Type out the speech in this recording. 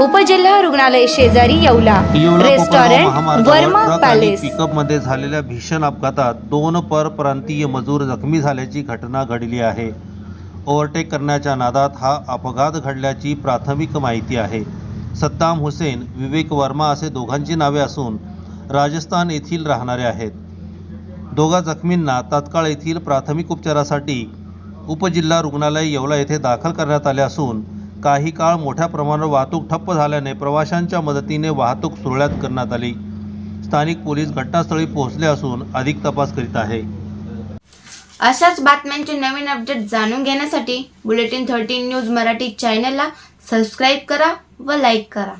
उपजिल्हा रुग्णालय शेजारी येवला. Restaurant Verma Palace. पिकअपमध्ये झालेल्या भीषण अपघातात दोन परप्रांतीय मजूर जखमी झाल्याची घटना घडली आहे. ओव्हरटेक करण्याच्या नादात हा अपघात घडल्याची प्राथमिक माहिती आहे. सद्दाम हुसेन विवेक वर्मा असे दोघांची नावे असून राजस्थान येथील राहणारे आहेत. दोघा जखमींना तात्काळ येथील प्राथमिक उपचारासाठी उपजिल्हा रुग्णालय येवला येथे दाखल करण्यात आले असून काही काळ मोठ्या प्रमाणावर वाहतूक ठप्प झाल्याने प्रवाशांच्या मदतीने वाहतूक सुरळ्यात करण्यात आली. स्थानिक पोलीस घटनास्थळी पोहोचले असून अधिक तपास करीत आहे. अशाच बातम्यांचे नवीन अपडेट जाणून घेण्यासाठी बुलेटिन थर्टीन न्यूज मराठी चॅनलला सबस्क्राईब करा व लाईक करा.